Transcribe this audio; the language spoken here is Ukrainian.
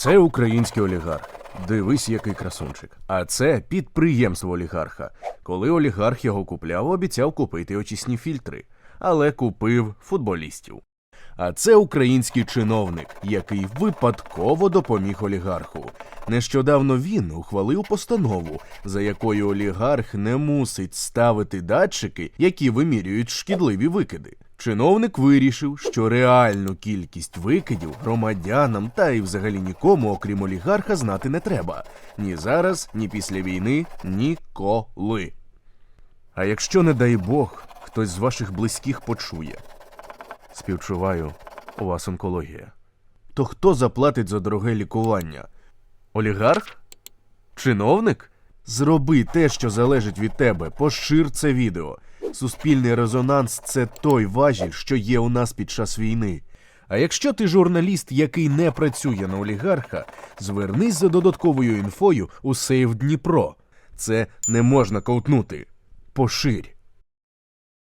Це український олігарх. Дивись, який красунчик. А це підприємство олігарха. Коли олігарх його купляв, обіцяв купити очисні фільтри, але купив футболістів. А це український чиновник, який випадково допоміг олігарху. Нещодавно він ухвалив постанову, за якою олігарх не мусить ставити датчики, які вимірюють шкідливі викиди. Чиновник вирішив, що реальну кількість викидів громадянам та й взагалі нікому, окрім олігарха, знати не треба ні зараз, ні після війни, ніколи. А якщо, не дай Бог, хтось з ваших близьких почує, співчуваю, у вас онкологія. То хто заплатить за дороге лікування? Олігарх? Чиновник? Зроби те, що залежить від тебе, пошир це відео. Суспільний резонанс це той важіль, що є у нас під час війни. А якщо ти журналіст, який не працює на олігарха, звернись за додатковою інфою у Сейв Дніпро. Це не можна ковтнути. Поширь.